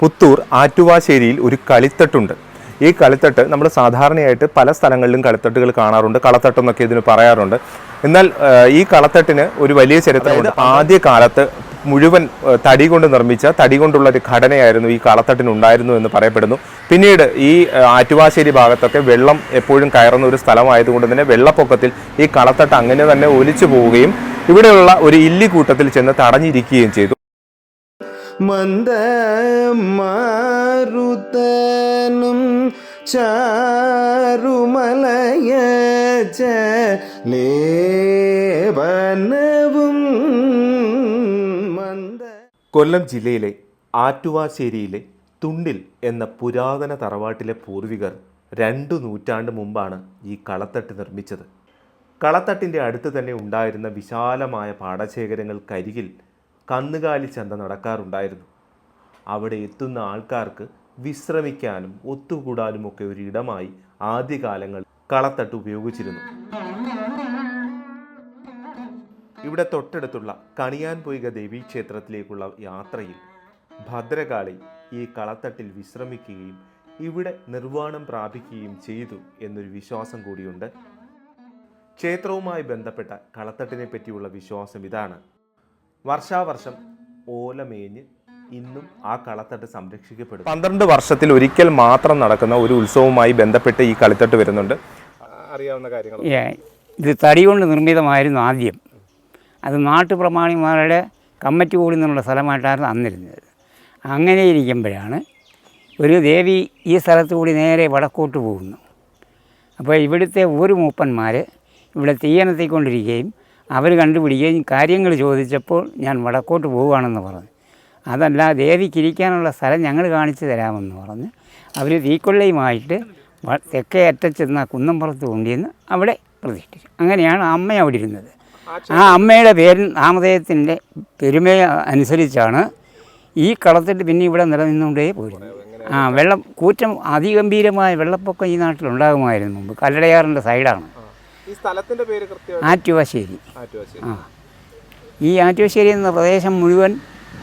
പുത്തൂർ ആറ്റുവാശ്ശേരിയിൽ ഒരു കളിത്തട്ടുണ്ട്. ഈ കളിത്തട്ട് നമ്മൾ സാധാരണയായിട്ട് പല സ്ഥലങ്ങളിലും കളിത്തട്ടുകൾ കാണാറുണ്ട്. കളത്തട്ട് എന്നൊക്കെ ഇതിന് പറയാറുണ്ട്. എന്നാൽ ഈ കളത്തട്ടിന് ഒരു വലിയ ചരിത്രമുണ്ട്. ആദ്യ കാലത്ത് മുഴുവൻ തടി കൊണ്ട് നിർമ്മിച്ച തടി കൊണ്ടുള്ള ഒരു ഘടനയായിരുന്നു ഈ കളത്തട്ടിന് ഉണ്ടായിരുന്നു എന്ന് പറയപ്പെടുന്നു. പിന്നീട് ഈ ആറ്റുവാശ്ശേരി ഭാഗത്തൊക്കെ വെള്ളം എപ്പോഴും കയറുന്ന ഒരു സ്ഥലമായതുകൊണ്ട് തന്നെ വെള്ളപ്പൊക്കത്തിൽ ഈ കളത്തട്ട് അങ്ങനെ തന്നെ ഒലിച്ചു പോവുകയും ഇവിടെയുള്ള ഒരു ഇല്ലിക്കൂട്ടത്തിൽ ചെന്ന് തടഞ്ഞിരിക്കുകയും ചെയ്തു. മന്ദമാരുതനും ചാരുമലയ ലേപനവും മന്ദ കൊല്ലം ജില്ലയിലെ ആറ്റുവാശ്ശേരിയിലെ തുണ്ടിൽ എന്ന പുരാതന തറവാട്ടിലെ പൂർവികർ രണ്ടു നൂറ്റാണ്ട് മുമ്പാണ് ഈ കളത്തട്ട് നിർമ്മിച്ചത്. കളത്തട്ടിന്റെ അടുത്ത് തന്നെ ഉണ്ടായിരുന്ന വിശാലമായ പാടശേഖരങ്ങൾക്കരികിൽ കന്നുകാലി ചന്ത നടക്കാറുണ്ടായിരുന്നു. അവിടെ എത്തുന്ന ആൾക്കാർക്ക് വിശ്രമിക്കാനും ഒത്തുകൂടാനും ഒക്കെ ഒരു ഇടമായി ആദ്യകാലങ്ങൾ കളത്തട്ട് ഉപയോഗിച്ചിരുന്നു. ഇവിടെ തൊട്ടടുത്തുള്ള കണിയാൻപൊയ്ക ദേവീക്ഷേത്രത്തിലേക്കുള്ള യാത്രയിൽ ഭദ്രകാളി ഈ കളത്തട്ടിൽ വിശ്രമിക്കുകയും ഇവിടെ നിർവാണം പ്രാപിക്കുകയും ചെയ്തു എന്നൊരു വിശ്വാസം കൂടിയുണ്ട്. ക്ഷേത്രവുമായി ബന്ധപ്പെട്ട കളത്തട്ടിനെ പറ്റിയുള്ള വിശ്വാസം ഇതാണ്. വർഷാവർഷം ഓലമേഞ്ഞ് ഇന്നും ആ കളത്തട്ട് സംരക്ഷിക്കപ്പെടും. പന്ത്രണ്ട് വർഷത്തിൽ ഒരിക്കൽ മാത്രം നടക്കുന്ന ഒരു ഉത്സവവുമായി ബന്ധപ്പെട്ട് ഈ കളിത്തട്ട് വരുന്നുണ്ട്. അറിയാവുന്ന കാര്യങ്ങൾ ഇത് തടി കൊണ്ട് നിർമ്മിതമായിരുന്നു ആദ്യം. അത് നാട്ടുപ്രമാണിമാരുടെ കമ്മറ്റി കൂടി നിന്നുള്ള സ്ഥലമായിട്ടായിരുന്നു അന്നിരുന്നത്. അങ്ങനെ ഇരിക്കുമ്പോഴാണ് ഒരു ദേവി ഈ സ്ഥലത്തു കൂടി നേരെ വടക്കോട്ട് പോകുന്നു. അപ്പോൾ ഇവിടുത്തെ ഒരു മൂപ്പന്മാർ ഇവിടെ തീയനത്തിക്കൊണ്ടിരിക്കുകയും അവർ കണ്ടുപിടിക്കുകയും കാര്യങ്ങൾ ചോദിച്ചപ്പോൾ ഞാൻ വടക്കോട്ട് പോവുകയാണെന്ന് പറഞ്ഞു. അതല്ല ദേവിക്കിരിക്കാനുള്ള സ്ഥലം ഞങ്ങൾ കാണിച്ചു തരാമെന്ന് പറഞ്ഞ് അവർ തീക്കൊള്ളയുമായിട്ട് തെക്കേ അറ്റച്ചെന്ന കുന്നമ്പുറത്ത് കൊണ്ടുവന്ന് അവിടെ പ്രതിഷ്ഠിച്ചു. അങ്ങനെയാണ് അമ്മ അവിടെ ഇരുന്നത്. ആ അമ്മയുടെ പേര് നാമധേയത്തിന്റെ പെരുമയെ അനുസരിച്ചാണ് ഈ കളത്തിട്ട് പിന്നെ ഇവിടെ നിലനിന്നുകൊണ്ടേ പോയിരുന്നു ആ വെള്ളം കൂറ്റം അതിഗംഭീരമായ വെള്ളപ്പൊക്കം ഈ നാട്ടിലുണ്ടാകുമായിരുന്നു മുമ്പ്. കല്ലടയാറിന്റെ സൈഡാണ്. ഈ സ്ഥലത്തിന്റെ പേര് ആറ്റുവാശ്ശേരി. ആ. ഈ ആറ്റുവശ്ശേരി എന്ന പ്രദേശം മുഴുവൻ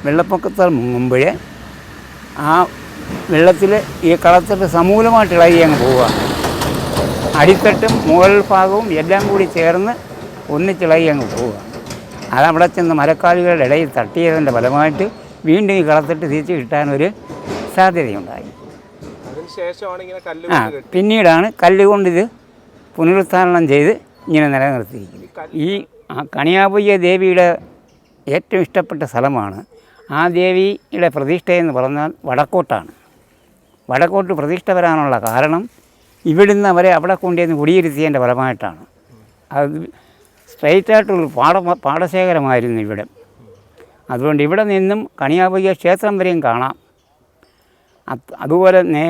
വെള്ളപ്പൊക്കത്താൽ മുങ്ങുമ്പോൾ ആ വെള്ളത്തിൽ ഈ കളത്തിട്ട് സമൂലമായിട്ട് ഇളകി അങ്ങ് പോവുക. അടിത്തട്ടും മുകൾ ഭാഗവും എല്ലാം കൂടി ചേർന്ന് ഒന്നിച്ചിളകി അങ്ങ് പോവുക. അതവിടെ ചെന്ന് മരക്കാലുകളുടെ ഇടയിൽ തട്ടിയതിന്റെ ഫലമായിട്ട് വീണ്ടും ഈ കളത്തിട്ട് തിരിച്ച് കിട്ടാനൊരു സാധ്യതയുണ്ടായി. ആ പിന്നീടാണ് കല്ലുകൊണ്ട് ഇത് പുനരുത്ഥാരണം ചെയ്ത് ഇങ്ങനെ നിലനിർത്തിയിരിക്കുന്നു. ഈ കണിയാപുയ്യ ദേവിയുടെ ഏറ്റവും ഇഷ്ടപ്പെട്ട സ്ഥലമാണ്. ആ ദേവിയുടെ പ്രതിഷ്ഠയെന്ന് പറഞ്ഞാൽ വടക്കോട്ടാണ്. വടക്കോട്ട് പ്രതിഷ്ഠ വരാനുള്ള കാരണം ഇവിടുന്ന് അവരെ അവിടെ കൊണ്ടുവന്ന് കുടിയിരുത്തിയതിന്റെ ഫലമായിട്ടാണ്. അത് സ്ട്രൈറ്റായിട്ടുള്ള പാട പാടശേഖരമായിരുന്നു ഇവിടെ. അതുകൊണ്ട് ഇവിടെ നിന്നും കണിയാപുയ്യ ക്ഷേത്രം വരെയും കാണാം. അതുപോലെ നേ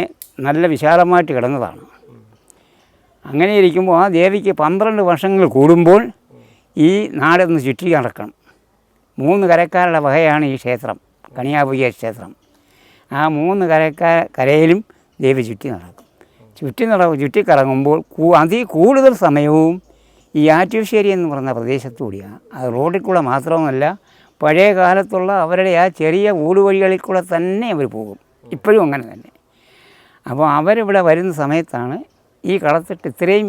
നല്ല വിശാലമായിട്ട് കിടന്നതാണ്. അങ്ങനെ ഇരിക്കുമ്പോൾ ആ ദേവിക്ക് പന്ത്രണ്ട് വർഷങ്ങൾ കൂടുമ്പോൾ ഈ നാടൊന്ന് ചുറ്റി നടക്കണം. മൂന്ന് കരക്കാരുടെ വകയാണ് ഈ ക്ഷേത്രം കണിയാപുയ ക്ഷേത്രം. ആ മൂന്ന് കരക്കാ കരയിലും ദേവി ചുറ്റി നടക്കും. ചുറ്റി നട ചുറ്റിക്കറങ്ങുമ്പോൾ അതി കൂടുതൽ സമയവും ഈ ആറ്റുശ്ശേരി എന്ന് പറയുന്ന പ്രദേശത്തുകൂടിയാണ് അത് റോഡിൽ കൂടെ മാത്രമല്ല പഴയ കാലത്തുള്ള അവരുടെ ആ ചെറിയ ഊടുവഴികളിൽ കൂടെ തന്നെ അവർ പോകും. ഇപ്പോഴും അങ്ങനെ തന്നെ. അപ്പോൾ അവരിവിടെ വരുന്ന സമയത്താണ് ഈ കളത്തിട്ട് ഇത്രയും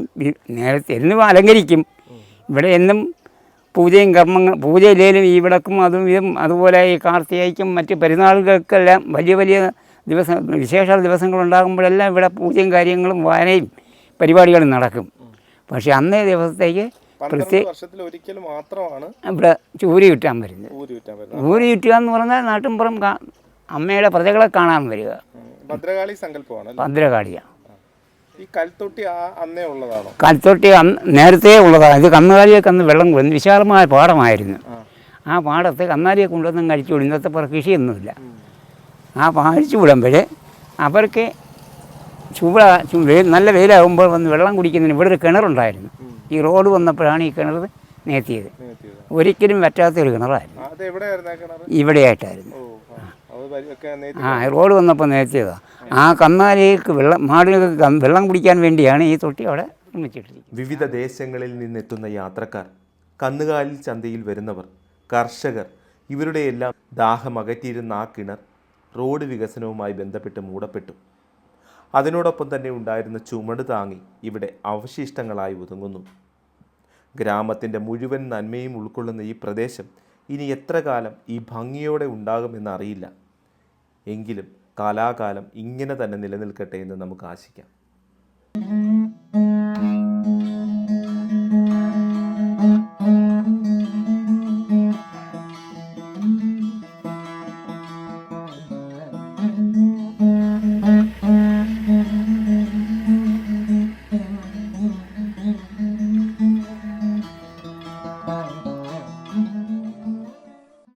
നേരത്തെ എന്നും അലങ്കരിക്കും. ഇവിടെ എന്നും പൂജയും കർമ്മങ്ങൾ പൂജയില്ലേലും ഈ വിളക്കും അതും ഇതും അതുപോലെ ഈ കാർത്തികയ്ക്കും മറ്റ് പെരുന്നാളുകൾക്കെല്ലാം വലിയ വലിയ ദിവസം വിശേഷ ദിവസങ്ങളുണ്ടാകുമ്പോഴെല്ലാം ഇവിടെ പൂജയും കാര്യങ്ങളും വായനയും പരിപാടികളും നടക്കും. പക്ഷേ അന്നേ ദിവസത്തേക്ക് ഒരിക്കൽ മാത്രമാണ് ഇവിടെ ചൂരി കിട്ടാൻ വരുന്നത്. ചൂരി ചുറ്റുക എന്ന് പറഞ്ഞാൽ നാട്ടിൻപുറം അമ്മയുടെ പ്രജകളെ കാണാൻ വരിക. ഭദ്രകാളി സങ്കല്പമാണ് ഭദ്രകാളിയ. ഈ കൽത്തൊട്ടി അന്നേ ഉള്ളതാണോ? കൽത്തൊട്ടി അന്ന് നേരത്തെ ഉള്ളതാണ്. ഇത് കന്നുകാലിയൊക്കെ അന്ന് വെള്ളം കൊണ്ടു വിശാലമായ പാടമായിരുന്നു. ആ. പാടത്ത് കന്നാലിയെ കൊണ്ടുവന്നും കഴിച്ചു വിടും. ഇന്നത്തെ പുറ കൃഷിയൊന്നുമില്ല. ആ പാഴിച്ചു വിടുമ്പോൾ അവർക്ക് ചൂട നല്ല വെയിലാകുമ്പോൾ വന്ന് വെള്ളം കുടിക്കുന്നതിന് ഇവിടെ ഒരു കിണറുണ്ടായിരുന്നു. ഈ റോഡ് വന്നപ്പോഴാണ് ഈ കിണർ നേത്തിയത്. ഒരിക്കലും കിണറായിരുന്നു. എവിടെയായിരുന്നു ആ കിണർ ഇവിടെയായിട്ടായിരുന്നു. ആ റോഡ് വന്നപ്പോൾ നേർത്തിയതാണ് ആ കന്നാലിക്ക് വെള്ളം മാടിനൊക്കെ വെള്ളം കുടിക്കാൻ വേണ്ടിയാണ് ഈ തൊട്ടി അവിടെ നിർമ്മിച്ചിട്ടിരിക്കുന്നത്. വിവിധ ദേശങ്ങളിൽ നിന്നെത്തുന്ന യാത്രക്കാർ കന്നുകാലിൽ ചന്തയിൽ വരുന്നവർ കർഷകർ ഇവരുടെ എല്ലാം ദാഹം അകറ്റിയിരുന്ന ആ കിണർ റോഡ് വികസനവുമായി ബന്ധപ്പെട്ട് മൂടപ്പെട്ടു. അതിനോടൊപ്പം തന്നെ ഉണ്ടായിരുന്ന ചുമട് താങ്ങി ഇവിടെ അവശിഷ്ടങ്ങളായി ഒതുങ്ങുന്നു. ഗ്രാമത്തിന്റെ മുഴുവൻ നന്മയും ഉൾക്കൊള്ളുന്ന ഈ പ്രദേശം ഇനി എത്ര കാലം ഈ ഭംഗിയോടെ ഉണ്ടാകുമെന്ന് അറിയില്ല. എങ്കിലും കാലാകാലം ഇങ്ങനെ തന്നെ നിലനിൽക്കട്ടെ എന്ന് നമുക്ക് ആശിക്കാം.